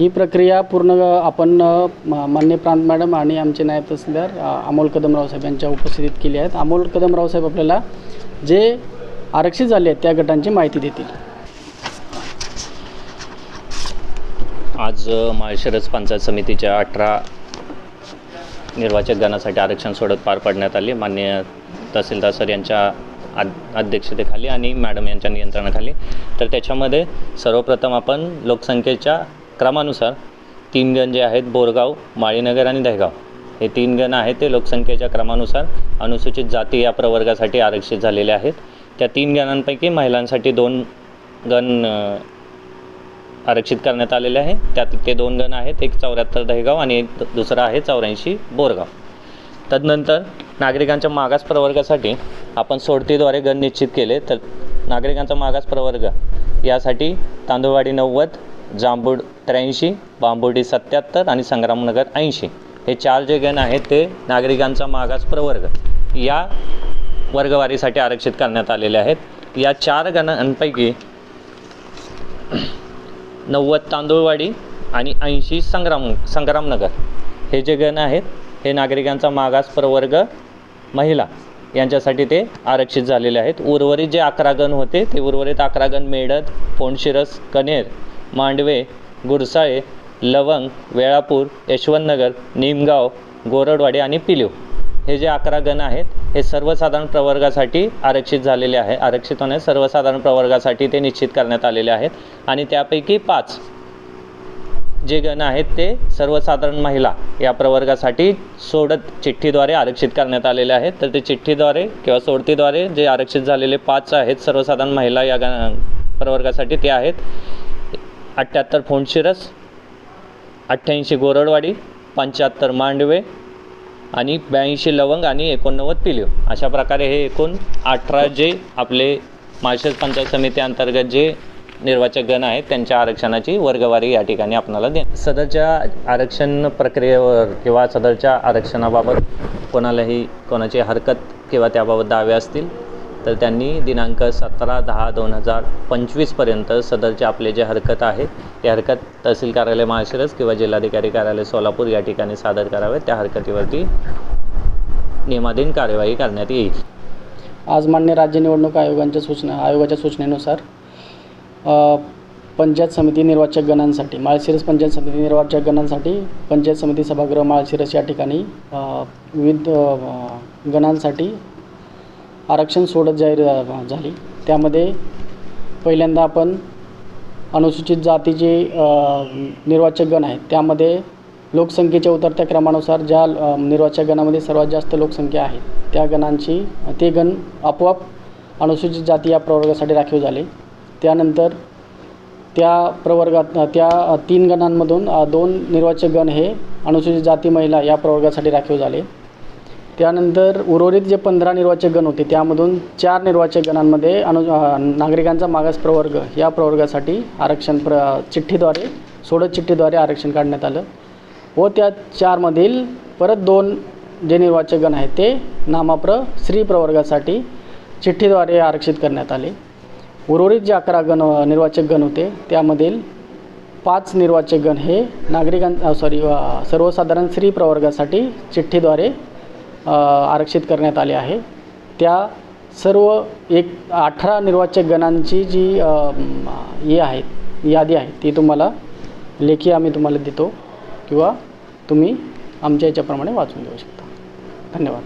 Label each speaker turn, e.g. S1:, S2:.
S1: ही प्रक्रिया पूर्ण आपण मान्य प्रांत मॅडम आणि आमचे नायब तहसीलदार अमोल कदमराव साहेब यांच्या उपस्थितीत केली आहेत. अमोल कदमराव साहेब आपल्याला जे आरक्षित झाले आहेत त्या गटांची माहिती देतील.
S2: आज माळशिरस पंचायत समितीच्या अठरा निर्वाचक गणासाठी आरक्षण सोडत पार पाडण्यात आली. मान्य तहसीलदार सर यांच्या अध्यक्षतेखाली आणि मॅडम यांच्या नियंत्रणाखाली. तर त्याच्यामध्ये सर्वप्रथम आपण लोकसंख्येच्या क्रमानुसार तीन गण जे आहेत बोरगाव माळीनगर आणि दहेगाव. हे तीन गण आहेत ते लोकसंख्येच्या क्रमानुसार अनुसूचित जाती या प्रवर्गासाठी आरक्षित झालेले आहेत. त्या तीन गणांपैकी महिलांसाठी दोन गण आरक्षित करण्यात आलेले आहे. त्यात ते दोन गण आहेत एक चौऱ्याहत्तर दहेगाव आणि एक दुसरा आहे चौऱ्याऐंशी बोरगाव. तदनंतर नागरिकांच्या मागास प्रवर्गासाठी आपण सोडतीद्वारे गण निश्चित केले तर नागरिकांचा मागास प्रवर्ग यासाठी तांदूळवाडी नव्वद जांभूड त्र्याऐंशी बांबोडी सत्याहत्तर आणि संग्रामनगर ऐंशी. हे चार जे गण आहेत ते नागरिकांचा मागास प्रवर्ग. या वर्गवारीसाठी आरक्षित करण्यात आलेले आहेत. या चार गणांपैकी नव्वद तांदूळवाडी आणि ऐंशी संग्राम संग्रामनगर. हे जे गण आहेत हे नागरिकांचा मागास प्रवर्ग महिला. यांच्यासाठी ते आरक्षित झालेले आहेत. उर्वरित जे अकरा गण होते ते उर्वरित अकरा गण मेडद फोंडशिरस कनेर मांडवे गुरसाळे लवंग वेळापूर यशवंतनगर निमगाव गोरडवाडी आणि पिलीव. हे जे अकरा गण आहेत हे सर्वसाधारण प्रवर्गासाठी आरक्षित झालेले आहे. आरक्षित होणे सर्वसाधारण प्रवर्गासाठी ते निश्चित करण्यात आलेले आहेत. आणि त्यापैकी पाच जे गण आहेत ते सर्वसाधारण महिला या प्रवर्गासाठी सोडत चिठ्ठीद्वारे आरक्षित करण्यात आलेले आहेत. तर ते चिठ्ठीद्वारे किंवा सोडतीद्वारे जे आरक्षित झालेले पाच आहेत सर्वसाधारण महिला या गण प्रवर्गासाठी ते आहेत. अठ्ठ्याहत्तर फोंडशिरस अठ्ठ्याऐंशी गोरडवाडी पंच्याहत्तर मांडवे आणि ब्याऐंशी लवंग आणि एकोणनव्वद पिलीव अशा प्रकारे हे एकूण अठरा जे आपले माळशेज पंचायत समिती अंतर्गत जे निर्वाचक गण आहेत त्यांच्या आरक्षणाची वर्गवारी या ठिकाणी आपणाला दे सदरच्या आरक्षण प्रक्रियेवर किंवा सदरच्या आरक्षणाबाबत कोणालाही कोणाची हरकत किंवा त्याबाबत दावे असतील तर त्यांनी दिनांक सतरा दहा दोन हजार पंचवीसपर्यंत सदरचे आपले जे हरकत आहे ते हरकत तहसील कार्यालय माळशिरस किंवा जिल्हाधिकारी कार्यालय सोलापूर या ठिकाणी सादर करावे त्या हरकतीवरती नियमाधीन कार्यवाही करण्यात येईल.
S1: आज मान्य राज्य निवडणूक आयोगांच्या सूचना आयोगाच्या सूचनेनुसार पंचायत समिती निर्वाचक गणांसाठी माळशिरस पंचायत समिती निर्वाचक गणांसाठी पंचायत समिती सभागृह माळशिरस या ठिकाणी विविध गणांसाठी आरक्षण सोडत जाहीर झाली. त्यामध्ये पहिल्यांदा आपण अनुसूचित जातीचे अ, निर्वाचक गण आहेत. त्यामध्ये लोकसंख्येच्या उतरत्या क्रमानुसार ज्या निर्वाचक गणामध्ये सर्वात जास्त लोकसंख्या आहे त्या गणांची ते गण आपोआप अनुसूचित जाती या प्रवर्गासाठी राखीव झाले. त्यानंतर त्या प्रवर्गात त्या तीन गणांमधून दोन निर्वाचक गण हे अनुसूचित जाती महिला या प्रवर्गासाठी राखीव झाले. त्यानंतर उर्वरित जे पंधरा निर्वाचक गण होते त्यामधून चार निर्वाचक गणांमध्ये अनु नागरिकांचा मागास प्रवर्ग या प्रवर्गासाठी आरक्षण प्र चिठ्ठीद्वारे सोडत चिठ्ठीद्वारे आरक्षण काढण्यात आलं व त्या चारमधील परत दोन जे निर्वाचक गण आहेत ते नामाप्र स्त्री प्रवर्गासाठी चिठ्ठीद्वारे आरक्षित करण्यात आले. उर्वरित जे अकरा गण निर्वाचक गण होते त्यामधील पाच निर्वाचक गण हे नागरिकां सॉरी सर्वसाधारण स्त्री प्रवर्गासाठी चिठ्ठीद्वारे आरक्षित करण्यात आले आहे. त्या सर्व एक अठरा निर्वाचक गणांची जी हे आहेत यादी आहे ती तुम्हाला लेखी आम्ही तुम्हाला देतो किंवा तुम्ही आमच्या याच्याप्रमाणे वाचून देऊ शकता. धन्यवाद.